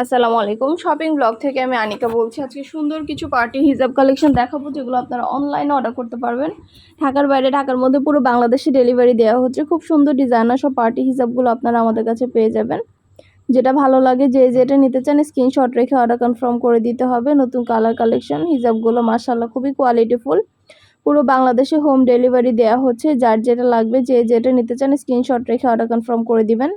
আসসালামু আলাইকুম। Shopping blog থেকে আমি আনিকা বলছি। আজকে সুন্দর কিছু পার্টি হিজাব কালেকশন দেখাবো, যেগুলো আপনারা অনলাইনে অর্ডার করতে পারবেন। ঢাকার বাইরে, ঢাকার মধ্যে পুরো বাংলাদেশে ডেলিভারি দেওয়া হচ্ছে। খুব সুন্দর ডিজাইনার সব পার্টি হিজাবগুলো আপনারা আমাদের কাছে পেয়ে যাবেন। যেটা ভালো লাগে, যে যেটা নিতে চান স্ক্রিনশট রেখে অর্ডার কনফার্ম করে দিতে হবে। নতুন কালার কালেকশন হিজাবগুলো মাসাল্লাহ খুবই কোয়ালিটিফুল পুরো বাংলাদেশে হোম ডেলিভারি দেওয়া হচ্ছে। যার যেটা লাগবে, যে যেটা নিতে চান স্ক্রিনশট রেখে অর্ডার কনফার্ম করে দিবেন।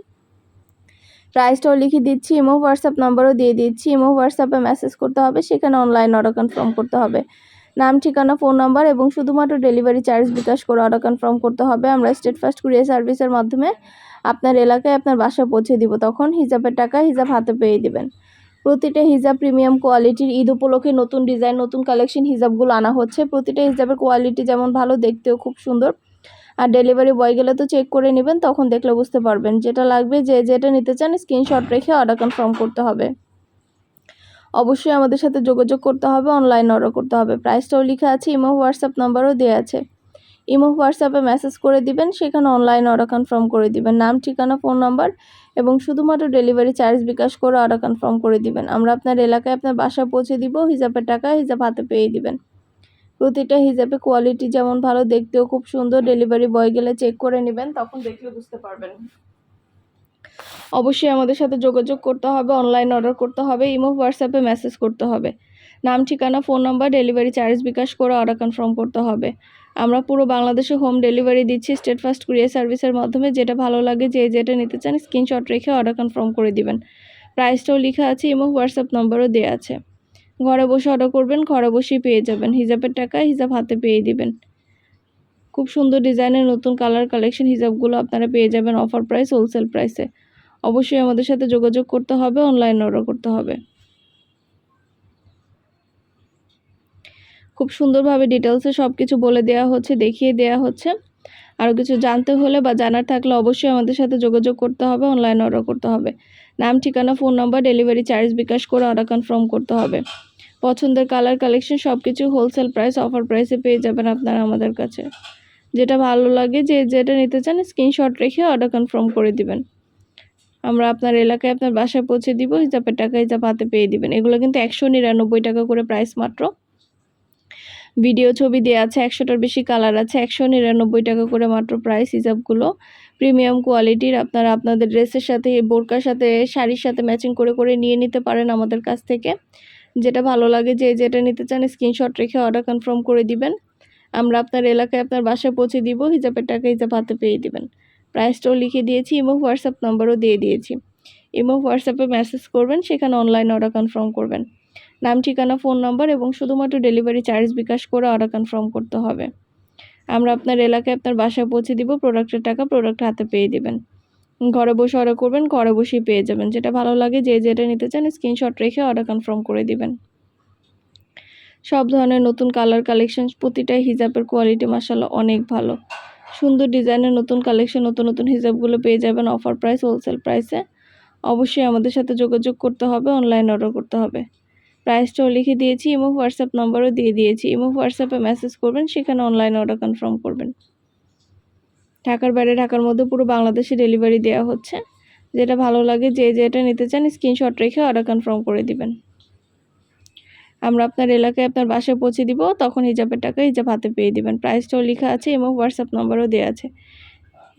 প্রাইসটাও লিখে দিচ্ছি ইমো হোয়াটসঅ্যাপ নাম্বারও দিয়ে দিচ্ছি। ইমো হোয়াটসঅ্যাপে মেসেজ করতে হবে, সেখানে অনলাইন অর্ডার কনফার্ম করতে হবে। নাম, ঠিকানা ফোন নাম্বার এবং শুধুমাত্র ডেলিভারি চার্জ বিকাশ করে অর্ডার কনফার্ম করতে হবে। আমরা স্টেট ফার্স্ট কুরিয়ার সার্ভিসের মাধ্যমে আপনার এলাকায় আপনার বাসায় পৌঁছে দিব। তখন হিজাবের টাকা হিজাব হাতে পেয়ে দিবেন। প্রতিটা হিজাব প্রিমিয়াম কোয়ালিটির ঈদ উপলক্ষে নতুন ডিজাইন নতুন কালেকশন হিজাবগুলো আনা হচ্ছে। প্রতিটা হিজাবের কোয়ালিটি যেমন ভালো, দেখতেও খুব সুন্দর। আর ডেলিভারি বয় গেলে তো চেক করে নেবেন, তখন দেখলে বুঝতে পারবেন যেটা লাগবে, যে যেটা নিতে চান স্ক্রিনশট রেখে অর্ডার কনফার্ম করতে হবে। অবশ্যই আমাদের সাথে যোগাযোগ করতে হবে অনলাইন অর্ডার করতে হবে। প্রাইসটাও লেখা আছে ইমো হোয়াটসঅ্যাপ নাম্বারও দেওয়া আছে। ইমো হোয়াটসঅ্যাপে মেসেজ করে দিবেন, সেখানে অনলাইন অর্ডার কনফার্ম করে দিবেন। নাম, ঠিকানা ফোন নাম্বার এবং শুধুমাত্র ডেলিভারি চার্জ বিকাশ করে অর্ডার কনফার্ম করে দিবেন। আমরা আপনার এলাকায় আপনার বাসায় পৌঁছে দিব, হিসাবের টাকা হিসাব হাতে পেয়ে দিবেন। প্রতিটা হিসাবে কোয়ালিটি যেমন ভালো, দেখতেও খুব সুন্দর। ডেলিভারি বয় গেলে চেক করে নেবেন, তখন দেখলে বুঝতে পারবেন। অবশ্যই আমাদের সাথে যোগাযোগ করতে হবে অনলাইন অর্ডার করতে হবে, ইমো হোয়াটসঅ্যাপে মেসেজ করতে হবে। নাম, ঠিকানা phone number delivery charge bKash করে অর্ডার কনফার্ম করতে হবে। আমরা পুরো বাংলাদেশে হোম ডেলিভারি দিচ্ছি স্টেট ফার্স্ট কুরিয়ার সার্ভিসের মাধ্যমে। যেটা ভালো লাগে, যে যেটা নিতে চান স্ক্রিনশট রেখে অর্ডার কনফার্ম করে দিবেন। প্রাইসটাও লেখা আছে, ইমো হোয়াটসঅ্যাপ নম্বরও দেওয়া আছে। ঘরে বসে অর্ডার করবেন, ঘরে বসেই পেয়ে যাবেন। হিজাবের টাকা হিজাব হাতে পেয়ে দিবেন। খুব সুন্দর ডিজাইনের নতুন কালার কালেকশন হিজাবগুলো আপনারা পেয়ে যাবেন অফার প্রাইস হোলসেল প্রাইসে অবশ্যই আমাদের সাথে যোগাযোগ করতে হবে অনলাইন অর্ডার করতে হবে। খুব সুন্দরভাবে ডিটেলসে সব কিছু বলে দেওয়া হচ্ছে, দেখিয়ে দেওয়া হচ্ছে। আরও কিছু জানতে হলে বা জানার থাকলে অবশ্যই আমাদের সাথে যোগাযোগ করতে হবে অনলাইন অর্ডার করতে হবে। নাম, ঠিকানা phone number delivery charge bKash করে অর্ডার কনফার্ম করতে হবে। পছন্দের কালার কালেকশন সব কিছু হোলসেল প্রাইস অফার প্রাইসে পেয়ে যাবেন আপনারা আমাদের কাছে। যেটা ভালো লাগে যে যেটা নিতে চান স্ক্রিনশট রেখে অর্ডার কনফার্ম করে দিবেন। আমরা আপনার এলাকায় আপনার বাসায় পৌঁছে দিব, হিসাবের টাকা হিসাব হাতে পেয়ে দিবেন। এগুলো কিন্তু একশো নিরানব্বই টাকা করে প্রাইস মাত্র। ভিডিও ছবি দেওয়া আছে, একশোটার বেশি কালার আছে, একশো নিরানব্বই টাকা করে মাত্র প্রাইস হিসাবগুলো। প্রিমিয়াম কোয়ালিটির আপনারা আপনাদের ড্রেসের সাথে, বোরকার সাথে, শাড়ির সাথে ম্যাচিং করে করে নিয়ে নিতে পারেন আমাদের কাছ থেকে। যেটা ভালো লাগে যে যেটা নিতে চান স্ক্রিনশট রেখে অর্ডার কনফার্ম করে দিবেন। আমরা আপনার এলাকায় আপনার বাসায় পৌঁছে দিব, হিজাবের টাকা হিজাব হাতে পেয়ে দিবেন। প্রাইসটাও লিখে দিয়েছি ইমো হোয়াটসঅ্যাপ নাম্বারও দিয়ে দিয়েছি। ইমো হোয়াটসঅ্যাপে মেসেজ করবেন, সেখানে অনলাইন অর্ডার কনফার্ম করবেন। নাম, ঠিকানা ফোন নাম্বার এবং শুধুমাত্র ডেলিভারি চার্জ বিকাশ করে অর্ডার কনফার্ম করতে হবে। আমরা আপনার এলাকায় আপনার বাসায় পৌঁছে দিব প্রোডাক্টের টাকা প্রোডাক্ট হাতে পেয়ে দিবেন। ঘরে বসে অর্ডার করবেন, ঘরে বসেই পেয়ে যাবেন। যেটা ভালো লাগে, যে যেটা নিতে চান স্ক্রিনশট রেখে অর্ডার কনফার্ম করে দিবেন। সব ধরনের নতুন কালার কালেকশন প্রতিটাই হিজাবের কোয়ালিটি মাসাল্লাহ অনেক ভালো। সুন্দর ডিজাইনের নতুন কালেকশন নতুন নতুন হিজাবগুলো পেয়ে যাবেন অফার প্রাইস হোলসেল প্রাইসে অবশ্যই আমাদের সাথে যোগাযোগ করতে হবে অনলাইন অর্ডার করতে হবে। প্রাইসটাও লিখে দিয়েছি ইমো হোয়াটসঅ্যাপ নম্বরও দিয়ে দিয়েছি। ইমো হোয়াটসঅ্যাপে মেসেজ করবেন, সেখানে অনলাইন অর্ডার কনফার্ম করবেন। ঢাকার বাইরে, ঢাকার মধ্যে পুরো বাংলাদেশে ডেলিভারি দেওয়া হচ্ছে। যেটা ভালো লাগে, যে যেটা নিতে চান স্ক্রিনশট রেখে অর্ডার কনফার্ম করে দিবেন। আমরা আপনার এলাকায় আপনার বাসায় পৌঁছে দিব, তখন হিজাবের টাকা হিজাব হাতে পেয়ে দিবেন। প্রাইসটাও লেখা আছে ইমো হোয়াটসঅ্যাপ নাম্বারও দেওয়া আছে।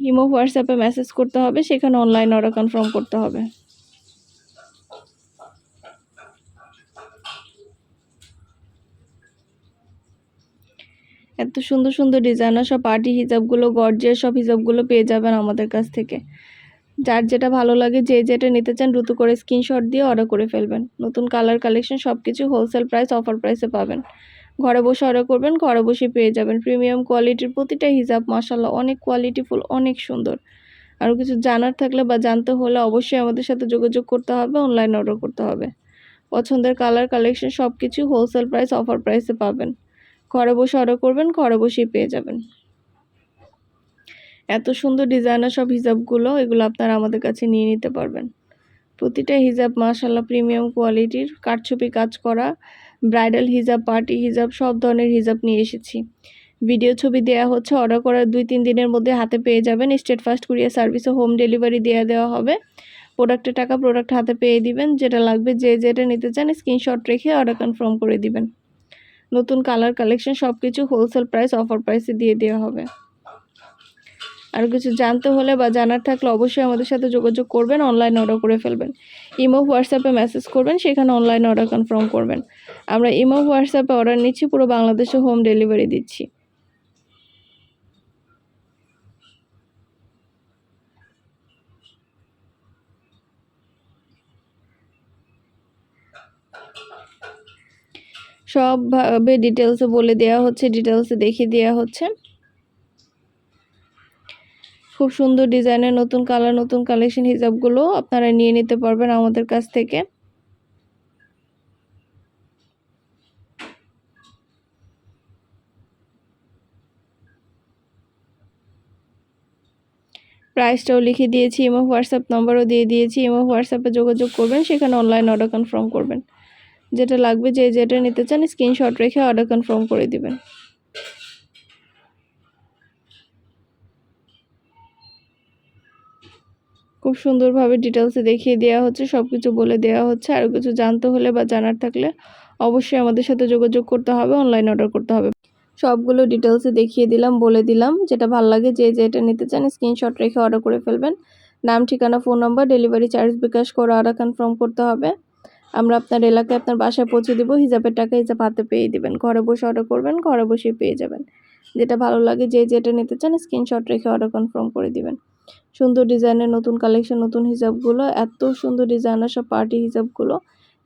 ইমো হোয়াটসঅ্যাপে মেসেজ করতে হবে, সেখানে অনলাইন অর্ডার কনফার্ম করতে হবে। এত সুন্দর সুন্দর ডিজাইনার সব পার্টি হিজাবগুলো গর্জিয়ার সব হিজাবগুলো পেয়ে যাবেন আমাদের কাছ থেকে। যার যেটা ভালো লাগে, যে যেটা নিতে চান দ্রুত করে স্ক্রিনশট দিয়ে অর্ডার করে ফেলবেন। নতুন কালার কালেকশন সব কিছু হোলসেল প্রাইস অফার প্রাইসে পাবেন। ঘরে বসে অর্ডার করবেন, ঘরে বসে পেয়ে যাবেন। প্রিমিয়াম কোয়ালিটির প্রতিটা হিজাব মাসাল্লাহ অনেক কোয়ালিটিফুল অনেক সুন্দর। আরও কিছু জানার থাকলে বা জানতে হলে অবশ্যই আমাদের সাথে যোগাযোগ করতে হবে অনলাইন অর্ডার করতে হবে। পছন্দের কালার কালেকশন সব কিছু হোলসেল প্রাইস অফার প্রাইসে পাবেন। ঘরে বসে অর্ডার করবেন, ঘরে বসেই পেয়ে যাবেন। এত সুন্দর ডিজাইনার সব হিজাবগুলো, এগুলো আপনারা আমাদের কাছে নিয়ে নিতে পারবেন। প্রতিটা হিজাব মাশাল্লাহ প্রিমিয়াম কোয়ালিটির কাঠছবি কাজ করা ব্রাইডাল হিজাব পার্টি হিজাব, সব ধরনের হিজাব নিয়ে এসেছি। ভিডিও ছবি দেওয়া হচ্ছে অর্ডার করার দুই তিন দিনের মধ্যে হাতে পেয়ে যাবেন। স্টেট ফার্স্ট কুরিয়ার সার্ভিসে হোম ডেলিভারি দেওয়া দেওয়া হবে। প্রোডাক্টের টাকা প্রোডাক্ট হাতে পেয়ে দিবেন, যেটা লাগবে, যে যেটা নিতে চান স্ক্রিনশট রেখে অর্ডার কনফার্ম করে দিবেন। নতুন কালার কালেকশন সব কিছু হোলসেল প্রাইস অফার প্রাইসে দিয়ে দেওয়া হবে। আর কিছু জানতে হলে বা জানার থাকলে অবশ্যই আমাদের সাথে যোগাযোগ করবেন অনলাইন অর্ডার করে ফেলবেন। ইমো হোয়াটসঅ্যাপে মেসেজ করবেন, সেখানে অনলাইন অর্ডার কনফার্ম করবেন। আমরা ইমো হোয়াটসঅ্যাপে অর্ডার নিচ্ছি, পুরো বাংলাদেশে হোম ডেলিভারি দিচ্ছি। সবভাবে ডিটেলসে বলে দেওয়া হচ্ছে ডিটেলসে দেখিয়ে দেওয়া হচ্ছে। খুব সুন্দর ডিজাইনের নতুন কালার নতুন কালেকশন হিসাবগুলো আপনারা নিয়ে নিতে পারবেন আমাদের কাছ থেকে। প্রাইসটাও লিখে দিয়েছি এবং হোয়াটসঅ্যাপ নাম্বারও দিয়ে দিয়েছি এবং হোয়াটসঅ্যাপে যোগাযোগ করবেন, সেখানে অনলাইন অর্ডার কনফার্ম করবেন। যেটা লাগবে যে যেটা নিতে চান স্ক্রিনশট রেখে অর্ডার কনফার্ম করে দিবেন। খুব সুন্দরভাবে ডিটেলসে দেখিয়ে দেওয়া হচ্ছে সব কিছু বলে দেওয়া হচ্ছে। আর কিছু জানতে হলে বা জানার থাকলে অবশ্যই আমাদের সাথে যোগাযোগ করতে হবে অনলাইন অর্ডার করতে হবে। সবগুলো ডিটেলসে দেখিয়ে দিলাম, বলে দিলাম। যেটা ভালো লাগে, যে যেটা নিতে চান স্ক্রিনশট রেখে অর্ডার করে ফেলবেন। নাম, ঠিকানা phone number delivery charge bKash করে অর্ডার কনফার্ম করতে হবে। আমরা আপনার এলাকায় আপনার বাসায় পৌঁছে দিব হিসাবের টাকা হিসাব হাতে পেয়ে দিবেন। ঘরে বসে অর্ডার করবেন, ঘরে বসেই পেয়ে যাবেন। যেটা ভালো লাগে, যে যেটা নিতে চান স্ক্রিনশট রেখে অর্ডার কনফার্ম করে দিবেন। সুন্দর ডিজাইনের নতুন কালেকশন নতুন হিসাবগুলো এত সুন্দর ডিজাইনের সব পার্টি হিসাবগুলো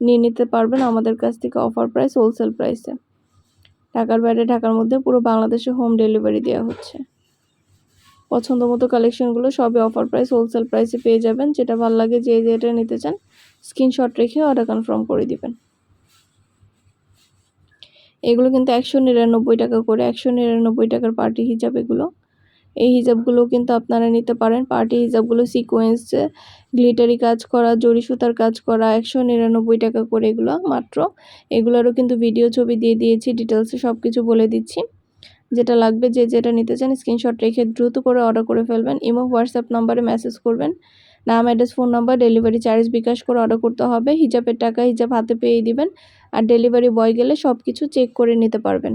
নিয়ে নিতে পারবেন আমাদের কাছ থেকে অফার প্রাইস হোলসেল প্রাইসে ঢাকার বাইরে, ঢাকার মধ্যে পুরো বাংলাদেশে হোম ডেলিভারি দেওয়া হচ্ছে। পছন্দ মতো কালেকশনগুলো সবই অফার প্রাইস হোলসেল প্রাইসে পেয়ে যাবেন। যেটা ভালো লাগে, যে যেটা নিতে চান স্ক্রিনশট রেখে অর্ডার কনফার্ম করে দিবেন। এগুলো কিন্তু একশো নিরানব্বই টাকা করে, একশো নিরানব্বই টাকার পার্টি হিসাব এগুলো। এই হিজাবগুলো কিন্তু আপনারা নিতে পারেন। পার্টি হিজাবগুলো সিকোয়েন্সে গ্লিটারি কাজ করা, জরি সুতার কাজ করা, একশো নিরানব্বই টাকা করে এগুলো মাত্র। এগুলোরও কিন্তু ভিডিও ছবি দিয়ে দিয়েছি ডিটেলসে সব কিছু বলে দিচ্ছি। যেটা লাগবে যে যেটা নিতে চান স্ক্রিনশট রেখে দ্রুত করে অর্ডার করে ফেলবেন। ইমো হোয়াটসঅ্যাপ নাম্বারে মেসেজ করবেন। নাম address phone number delivery charge bKash করে অর্ডার করতে হবে। হিজাবের টাকা হিজাব হাতে পেয়ে দিবেন। আর ডেলিভারি বয় গেলে সব কিছু চেক করে নিতে পারবেন।